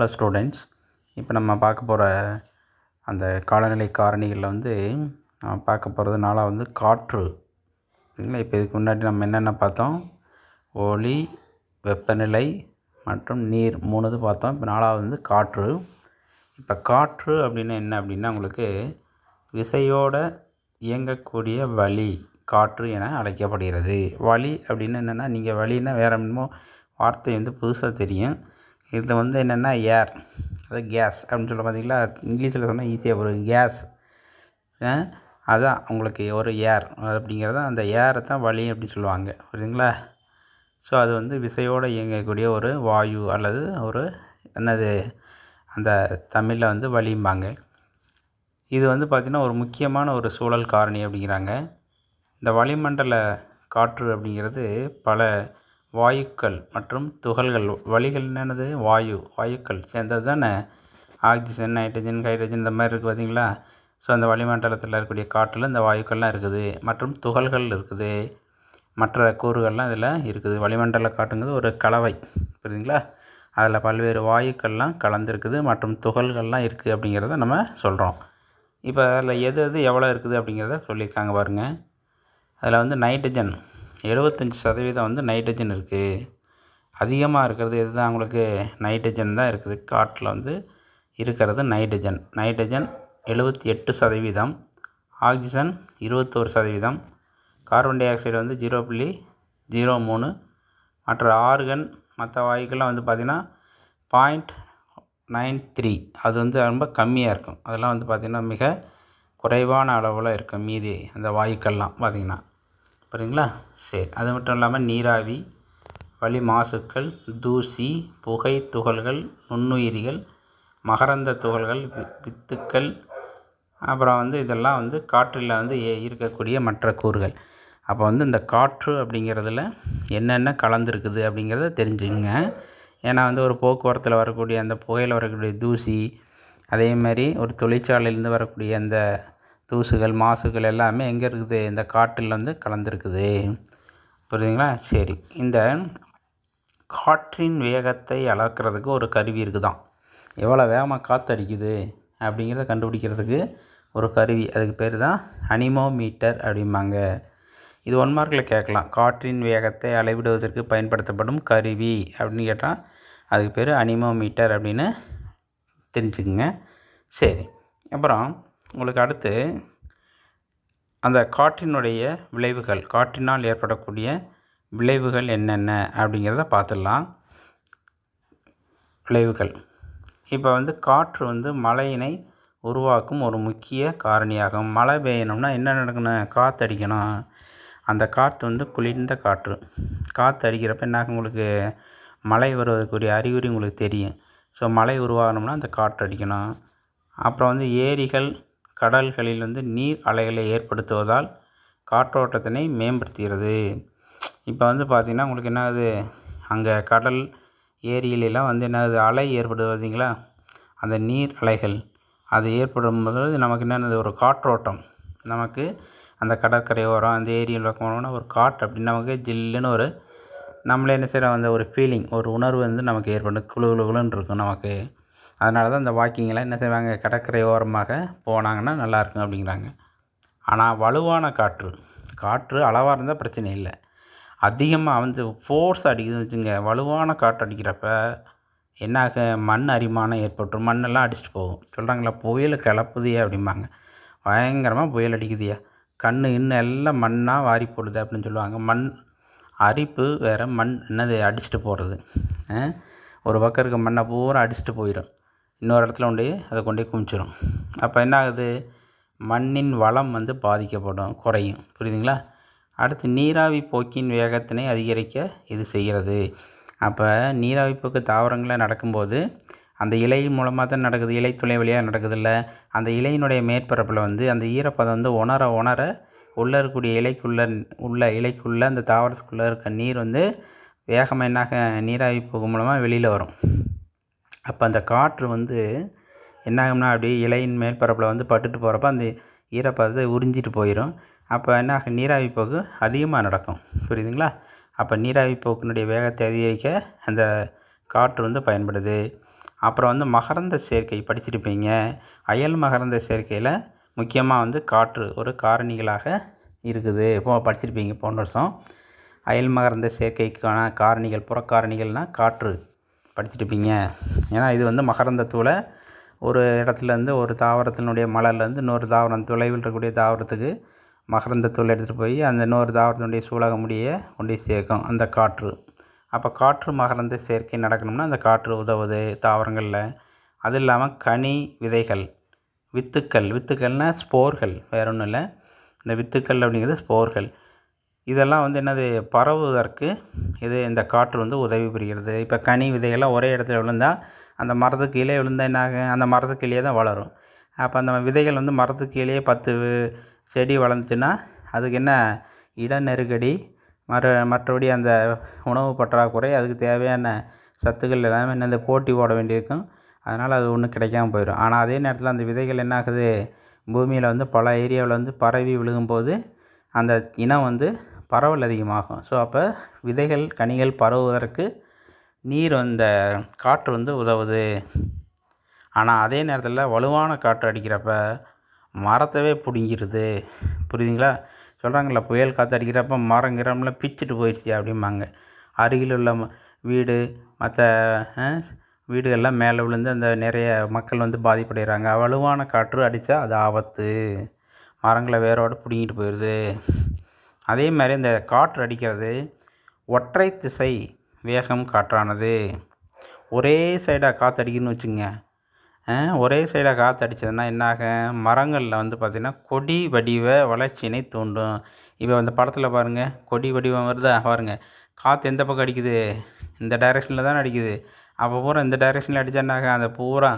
Hello students இப்போ நம்ம பார்க்க போகிற அந்த காலநிலை காரணிகளில் வந்து நம்ம பார்க்க போகிறது நாளாக வந்து காற்று. சரிங்களா இப்போ இதுக்கு முன்னாடி நம்ம என்னென்ன பார்த்தோம்? ஒளி வெப்பநிலை மற்றும் நீர் மூணு இது பார்த்தோம். இப்போ நாலாவது வந்து காற்று. இப்போ காற்று அப்படின்னா என்ன அப்படின்னா உங்களுக்கு விசையோட இயங்கக்கூடிய வழி காற்று என அழைக்கப்படுகிறது. வழி அப்படின்னு என்னென்னா நீங்கள் வழின்னா வேறு என்னமோ வார்த்தை வந்து புதுசாக தெரியும். இது வந்து என்னென்னா ஏர் அது கேஸ் அப்படின்னு சொல்ல பார்த்தீங்களா இங்கிலீஷில் சொன்னால் ஈஸியாக வரும் கேஸ் அதுதான் உங்களுக்கு ஒரு ஏர் அப்படிங்கிறது அந்த ஏரை தான் வலி அப்படின்னு சொல்லுவாங்க. புரியுதுங்களா? ஸோ அது வந்து விசையோடு இயங்கக்கூடிய ஒரு வாயு அல்லது ஒரு என்னது அந்த தமிழில் வந்து வலியும்பாங்க இது வந்து பார்த்திங்கன்னா ஒரு முக்கியமான ஒரு சூழல் காரணி அப்படிங்கிறாங்க. இந்த வளிமண்டல காற்று அப்படிங்கிறது பல வாயுக்கள் மற்றும் துகள்கள். வளிகள் என்னது? வாயு வாயுக்கள். சேர்ந்தது தானே? ஆக்சிஜன் நைட்ரஜன் ஹைட்ரஜன் இந்த மாதிரி இருக்குது பார்த்தீங்களா? ஸோ அந்த வளிமண்டலத்தில் இருக்கக்கூடிய காற்றில் இந்த வாயுக்கள்லாம் இருக்குது. மற்றும் துகள்கள் இருக்குது. மற்ற கூறுகள்லாம் இதில் இருக்குது. வளிமண்டல காட்டுங்கிறது ஒரு கலவை புரியுதுங்களா? அதில் பல்வேறு வாயுக்கள்லாம் கலந்துருக்குது மற்றும் துகள்கள்லாம் இருக்குது அப்படிங்கிறத நம்ம சொல்கிறோம். இப்போ அதில் எது எது எவ்வளோ இருக்குது அப்படிங்கிறத சொல்லியிருக்காங்க பாருங்கள் அதில் வந்து நைட்ரஜன் எழுபத்தஞ்சி சதவீதம் வந்து நைட்ரஜன் இருக்குது அதிகமாக இருக்கிறது எது தான்? உங்களுக்கு நைட்ரஜன் தான் இருக்குது. காட்டில் வந்து இருக்கிறது நைட்ரஜன் நைட்ரஜன் எழுபத்தி எட்டு சதவீதம். ஆக்சிஜன் இருபத்தோரு சதவீதம். கார்பன் டை ஆக்சைடு வந்து ஜீரோ புள்ளி ஜீரோ மூணு. மற்ற ஆர்கன் மற்ற வாயுக்கள்லாம் வந்து பார்த்திங்கன்னா பாயிண்ட் நைன் த்ரீ அது வந்து ரொம்ப கம்மியாக இருக்கும். அதெல்லாம் வந்து பார்த்திங்கன்னா மிக குறைவான அளவில் இருக்கும் மீதி அந்த வாயுக்கள்லாம் பார்த்திங்கன்னா புரியுங்களா சரி அது மட்டும் இல்லாமல் நீராவி வளி மாசுக்கள் தூசி புகை துகள்கள் நுண்ணுயிரிகள் மகரந்த துகள்கள் வித்துக்கள் அப்புறம் வந்து இதெல்லாம் வந்து காற்றில் வந்து இருக்கக்கூடிய மற்ற கூறுகள். அப்போ வந்து இந்த காற்று அப்படிங்கிறதுல என்னென்ன கலந்துருக்குது அப்படிங்கிறத தெரிஞ்சுங்க. ஏன்னா வந்து ஒரு போக்குவரத்தில் வரக்கூடிய அந்த புகையில் வரக்கூடிய தூசி அதே மாதிரி ஒரு தொழிற்சாலையிலேருந்து வரக்கூடிய அந்த தூசுகள் மாசுகள் எல்லாமே எங்கே இருக்குது? இந்த காற்றில் வந்து கலந்துருக்குது. புரியுதுங்களா? சரி. இந்த காற்றின் வேகத்தை அளக்கிறதுக்கு ஒரு கருவி இருக்குதான். எவ்வளோ வேகமாக காற்று அடிக்குது அப்படிங்கிறத கண்டுபிடிக்கிறதுக்கு ஒரு கருவி. அதுக்கு பேர் தான் அனிமோமீட்டர் அப்படிம்பாங்க. இது ஒன் மார்க்கில் கேட்கலாம். காற்றின் வேகத்தை அளவிடுவதற்கு பயன்படுத்தப்படும் கருவி அப்படின்னு கேட்டால் அதுக்கு பேர் அனிமோமீட்டர் அப்படின்னு தெரிஞ்சுக்குங்க. சரி. அப்புறம் உங்களுக்கு அடுத்து அந்த காற்றினுடைய விளைவுகள் காற்றினால் ஏற்படக்கூடிய விளைவுகள் என்னென்ன அப்படிங்கிறத பார்த்துடலாம். விளைவுகள். இப்போ வந்து காற்று வந்து மழையினை உருவாக்கும் ஒரு முக்கிய காரணியாகும். மழை பெய்யணும்னா என்ன நடக்கணும்? காற்று அடிக்கணும் அந்த காற்று வந்து குளிர்ந்த காற்று. காற்று அடிக்கிறப்ப என்ன உங்களுக்கு? மழை வருவதற்குரிய அறிகுறி உங்களுக்கு தெரியும். ஸோ மழை உருவாகணும்னா அந்த காற்று அடிக்கணும் அப்புறம் வந்து ஏரிகள் கடல்களில் வந்து நீர் அலைகளை ஏற்படுத்துவதால் காற்றோட்டத்தினை மேம்படுத்துகிறது. இப்போ வந்து பார்த்திங்கன்னா உங்களுக்கு என்ன ஆகுது அங்கே கடல் ஏரியிலெலாம் வந்து என்ன ஆகுது அலை ஏற்படுது அந்த நீர் அலைகள். அது ஏற்படும் போது நமக்கு என்னென்னது ஒரு காற்றோட்டம். நமக்கு அந்த கடற்கரை ஓரம் அந்த ஏரியில் போனோம்னா ஒரு காற்று அப்படின்னு நமக்கு ஜில்லுன்னு ஒரு நம்மளே என்ன செய்கிறோம் அந்த ஒரு ஃபீலிங் ஒரு உணர்வு வந்து நமக்கு ஏற்படும். குழு குழுன்னு இருக்கும் நமக்கு. அதனால தான் இந்த வாக்கிங்கெல்லாம் என்ன செய்வாங்க? கடற்கரை ஓரமாக போனாங்கன்னா நல்லாயிருக்கும் அப்படிங்கிறாங்க. ஆனால் வலுவான காற்று. காற்று அளவாக இருந்தால் பிரச்சனை இல்லை. அதிகமாக வந்து ஃபோர்ஸ் அடிக்குதுன்னு வச்சுங்க வலுவான காற்று அடிக்கிறப்ப என்னாக? மண் அரிமானம் ஏற்பட்டுரும். மண்ணெல்லாம் அடிச்சுட்டு போகும். சொல்கிறாங்களா புயல் கிளப்புதியே அப்படிம்பாங்க. பயங்கரமாக புயல் அடிக்குதியா? கண் இன்னும் எல்லாம் மண்ணாக வாரி போடுது அப்படின்னு சொல்லுவாங்க. மண் அரிப்பு வேறு. மண் என்னது? அடிச்சுட்டு போகிறது ஒரு பக்கம் இருக்க மண்ணை பூரா அடிச்சுட்டு போயிடும் இன்னொரு இடத்துல கொண்டு அதை கொண்டு குமிச்சிடும் அப்போ என்ன ஆகுது மண்ணின் வளம் வந்து பாதிக்கப்படும் குறையும். புரியுதுங்களா? அடுத்து நீராவி போக்கின் வேகத்தினை அதிகரிக்க இது செய்கிறது. அப்போ நீராவி போக்கு தாவரங்களில் நடக்கும்போது அந்த இலை மூலமாக தான் நடக்குது இலை துளை வழியாக நடக்குதில்ல அந்த இலையினுடைய மேற்பரப்பில் வந்து அந்த ஈரப்பதம் வந்து உணர உணர உள்ளே இருக்கக்கூடிய இலைக்குள்ளே உள்ள இலைக்குள்ளே அந்த தாவரத்துக்குள்ளே இருக்க நீர் வந்து வேகமாக என்னாக நீராவி போக்கு மூலமாக வெளியில் வரும். அப்போ அந்த காற்று வந்து என்னாகும்னா அப்படியே இலையின் மேற்பரப்பில் வந்து பட்டுட்டு போகிறப்ப அந்த ஈரப்பதத்தை உறிஞ்சிட்டு போயிடும் அப்போ என்ன ஆகும் நீராவி போக்கு அதிகமாக நடக்கும். புரியுதுங்களா? அப்போ நீராவி போக்கினுடைய வேகத்தை அதிகரிக்க அந்த காற்று வந்து பயன்படுது. அப்புறம் வந்து மகரந்த சேர்க்கை படிச்சிருப்பீங்க. அயல் மகரந்த சேர்க்கையில் முக்கியமாக வந்து காற்று ஒரு காரணிகளாக இருக்குது. இப்போ படிச்சிருப்பீங்க போன வருஷம். அயல் மகரந்த சேர்க்கைக்கான காரணிகள் புறக்காரணிகள்னால் காற்று. படிச்சிருப்பீங்க ஏன்னா இது வந்து மகரந்தத்தூளை ஒரு இடத்துலேருந்து ஒரு தாவரத்தினுடைய மலர்லேருந்து இன்னொரு தாவரம் தொலைவில் இருக்கக்கூடிய தாவரத்துக்கு மகரந்தத்தூள் எடுத்துகிட்டு போய் அந்த இன்னொரு தாவரத்தினுடைய சூழக முடியை கொண்டு சேர்க்கும் அந்த காற்று. அப்போ காற்று மகரந்த சேர்க்கை நடக்கணும்னா அந்த காற்று உதவுது தாவரங்களில். அது இல்லாமல் கனி விதைகள் வித்துக்கள். வித்துக்கள்னால் ஸ்போர்கள் வேற ஒன்றும் இல்லை. இந்த வித்துக்கள் அப்படிங்கிறது ஸ்போர்கள். இதெல்லாம் வந்து என்னது பரவுவதற்கு இது இந்த காற்று வந்து உதவி புரிகிறது. இப்போ கனி விதைகள்லாம் ஒரே இடத்துல விழுந்தால் அந்த மரத்துக்கு கீழே விழுந்தால் என்ன ஆகும்? அந்த மரத்துக்கு கீழே தான் வளரும். அப்போ அந்த விதைகள் வந்து மரத்துக்கு கீழேயே பத்து செடி வளர்ந்துச்சுன்னா அதுக்கு என்ன? இட நெருக்கடி மறு மற்றபடி அந்த உணவு பற்றாக்குறை அதுக்கு தேவையான சத்துக்கள் எல்லாமே என்னது போட்டி போட வேண்டியிருக்கும். அதனால் அது ஒன்றும் கிடைக்காம போயிடும். ஆனால் அதே நேரத்தில் அந்த விதைகள் என்ன ஆகுது? பூமியில் வந்து பல ஏரியாவில் வந்து பரவி விழுகும்போது அந்த இனம் வந்து பரவல் அதிகமாகும். ஸோ அப்போ விதைகள் கனிகள் பரவுவதற்கு நீர் அந்த காற்று வந்து உதவுது. ஆனால் அதே நேரத்தில் வலுவான காற்று அடிக்கிறப்ப மரத்தவே பிடுங்கிடுது புரியுதுங்களா? சொல்கிறாங்களா புயல் காற்று அடிக்கிறப்ப மரம் கிரம்லாம் பிச்சுட்டு போயிடுச்சு அப்படிம்பாங்க. அருகில் உள்ள ம வீடு மற்ற வீடுகள்லாம் மேலே விழுந்து அந்த நிறைய மக்கள் வந்து பாதிப்படைகிறாங்க. வலுவான காற்று அடித்தா அது ஆபத்து. மரங்களை வேரோடு பிடுங்கிட்டு போயிடுது அதே மாதிரி இந்த காற்று அடிக்கிறது ஒற்றை திசை வேகம் காற்றானது. ஒரே சைடாக காற்று அடிக்குதுன்னு வச்சுங்க ஒரே சைடாக காற்று அடித்ததுன்னா என்னாகும் மரங்களில் வந்து பார்த்திங்கன்னா கொடி வடிவ வளர்ச்சியினை தூண்டும். இப்போ அந்த படத்தில் பாருங்கள் கொடி வடிவம் வருதா? பாருங்கள் காற்று எந்த பக்கம் அடிக்குது? இந்த டைரெக்ஷனில் தானே அடிக்குது. அப்போ பூரா இந்த டைரெக்ஷனில் அடித்தா அந்த பூரா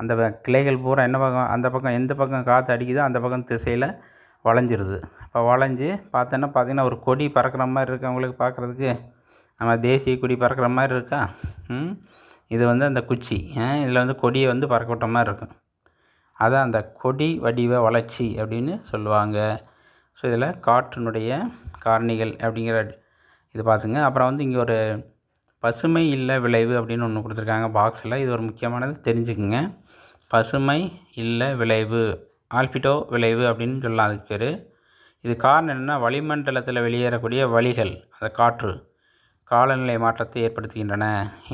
அந்த கிளைகள் பூரா என்ன பக்கம் அந்த பக்கம் எந்த பக்கம் காற்று அடிக்குதோ அந்த பக்கம் திசையில் வளைஞ்சிருது. இப்போ வளைஞ்சு பார்த்தோன்னா பார்த்திங்கன்னா ஒரு கொடி பறக்கிற மாதிரி இருக்குது அவங்களுக்கு பார்க்குறதுக்கு. நம்ம தேசிய கொடி பறக்கிற மாதிரி இருக்கா? ம். இது வந்து அந்த குச்சி. இதில் வந்து கொடியை வந்து பறக்க விட்ட மாதிரி இருக்கும் அதான் அந்த கொடி வடிவ வளர்ச்சி அப்படின்னு சொல்லுவாங்க. ஸோ இதில் காற்றினுடைய காரணிகள் அப்படிங்கிற இது பார்த்துங்க அப்புறம் வந்து இங்கே ஒரு பசுமை இல்லை விளைவு அப்படின்னு ஒன்று கொடுத்துருக்காங்க பாக்ஸில் இது ஒரு முக்கியமானது தெரிஞ்சுக்குங்க. பசுமை இல்லை விளைவு. ஆல்பிட்டோ விளைவு அப்படின்னு சொல்லலாம் அதுக்கு பேர். இது காரணம் என்னென்னா வளிமண்டலத்தில் வெளியேறக்கூடிய வளிகள் அந்த காற்று காலநிலை மாற்றத்தை ஏற்படுத்துகின்றன.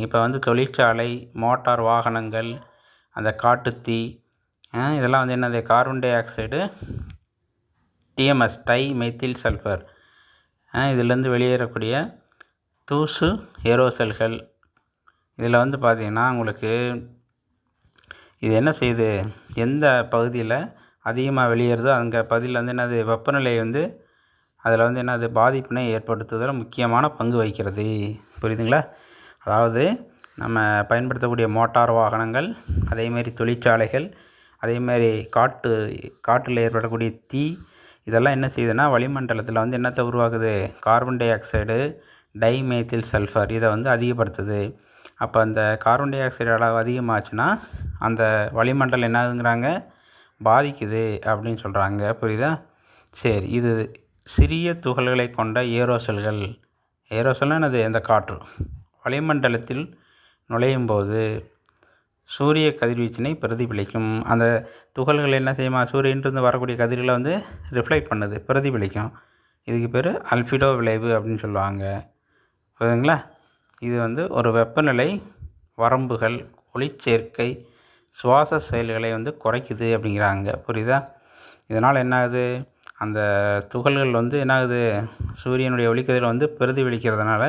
இப்போ வந்து தொழிற்சாலை மோட்டார் வாகனங்கள் அந்த காட்டுத்தீ இதெல்லாம் வந்து என்னது? Carbon dioxide DMS dimethyl sulphur இதிலேருந்து வெளியேறக்கூடிய தூசு ஏரோசல்கள். இதில் வந்து பார்த்திங்கன்னா உங்களுக்கு இது என்ன செய்யுது? எந்த பகுதியில் அதிகமாக வெளியேறுதோ அங்கே பகுதியில் வந்து என்னது வெப்பநிலை வந்து அதில் வந்து என்னது பாதிப்பினை ஏற்படுத்துவதில் முக்கியமான பங்கு வகிக்கிறது. புரியுதுங்களா? அதாவது நம்ம பயன்படுத்தக்கூடிய மோட்டார் வாகனங்கள் அதேமாரி தொழிற்சாலைகள் அதேமாரி காட்டு காட்டில் ஏற்படக்கூடிய தீ இதெல்லாம் என்ன செய்யுதுன்னா வளிமண்டலத்தில் வந்து என்னத்தை உருவாக்குது? Carbon dioxide dimethyl sulphur இதை வந்து அதிகப்படுத்துது. அப்போ அந்த கார்பன் டை ஆக்சைடு அளவு அதிகமாச்சுன்னா அந்த வளிமண்டலம் என்னதுங்கிறாங்க பாதிக்குது அப்படின்னு சொல்கிறாங்க புரியுதா? சரி இது சிறிய துகள்களை கொண்ட ஏரோசல்கள். ஏரோசல்னால் என்னது? இந்த காற்று. வளிமண்டலத்தில் நுழையும் போது சூரிய கதிர்வீச்சினை பிரதிபலிக்கும். அந்த துகள்கள் என்ன செய்யுமா? சூரியன்ட்டு வரக்கூடிய கதிர்களை வந்து ரிஃப்ளெக்ட் பண்ணுது பிரதிபலிக்கும். இதுக்கு பேர் அல்ஃபிடோ விளைவு அப்படின்னு சொல்லுவாங்க. புரியுதுங்களா? இது வந்து ஒரு வெப்பநிலை வரம்புகள் ஒளிச்சேர்க்கை சுவாச செயல்களை வந்து குறைக்குது அப்படிங்கிறாங்க. புரியுதா? இதனால் என்ன ஆகுது அந்த துகள்கள் வந்து என்ன ஆகுது சூரியனுடைய ஒளிக்கதிரில் வந்து பிரதிபலிக்கிறதுனால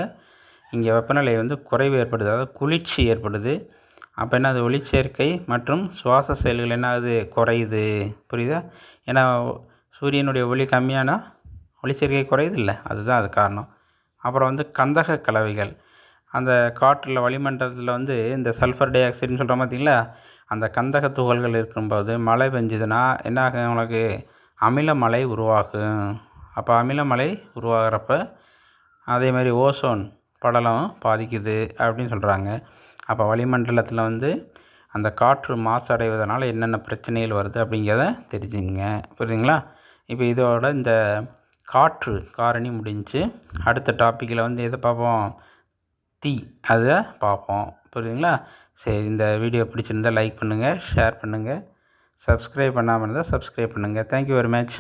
இங்கே வெப்பநிலை வந்து குறைவு ஏற்படுது. அதாவது குளிர்ச்சி ஏற்படுது. அப்போ என்ன அது ஒளிச்சேர்க்கை மற்றும் சுவாச செயல்கள் என்ன ஆகுது குறையுது. புரியுதா? ஏன்னா சூரியனுடைய ஒளி கம்மியானா ஒளிச்சேர்க்கை குறையுது இல்லை அதுதான் அது காரணம். அப்புறம் வந்து கந்தக கலவைகள். அந்த காற்றில் வளிமண்டலத்தில் வந்து இந்த சல்ஃபர் டை ஆக்சைடுன்னு சொல்கிறோம் பார்த்தீங்களா அந்த கந்தக துகள்கள் இருக்கும்போது மழை பெஞ்சுதுன்னா என்ன ஆகும் உனக்கு அமிலமலை உருவாகும். அப்போ அமிலமலை உருவாகிறப்ப அதே மாதிரி ஓசோன் படலம் பாதிக்குது அப்படின்னு சொல்கிறாங்க. அப்போ வளிமண்டலத்தில் வந்து அந்த காற்று மாசடைவதனால் என்னென்ன பிரச்சனைகள் வருது அப்படிங்கிறத தெரிஞ்சுங்க. புரியுதுங்களா? இப்போ இதோட இந்த காற்று காரணி முடிஞ்சு அடுத்த டாப்பிக்கில் வந்து எதை பார்ப்போம்? தீ அதை பார்ப்போம் புரியுதுங்களா? சரி இந்த வீடியோ பிடிச்சிருந்தால் லைக் பண்ணுங்கள் ஷேர் பண்ணுங்கள் சப்ஸ்கிரைப் பண்ணாமல் இருந்தால் சப்ஸ்கிரைப் பண்ணுங்கள் தேங்க்யூ வெரி மச்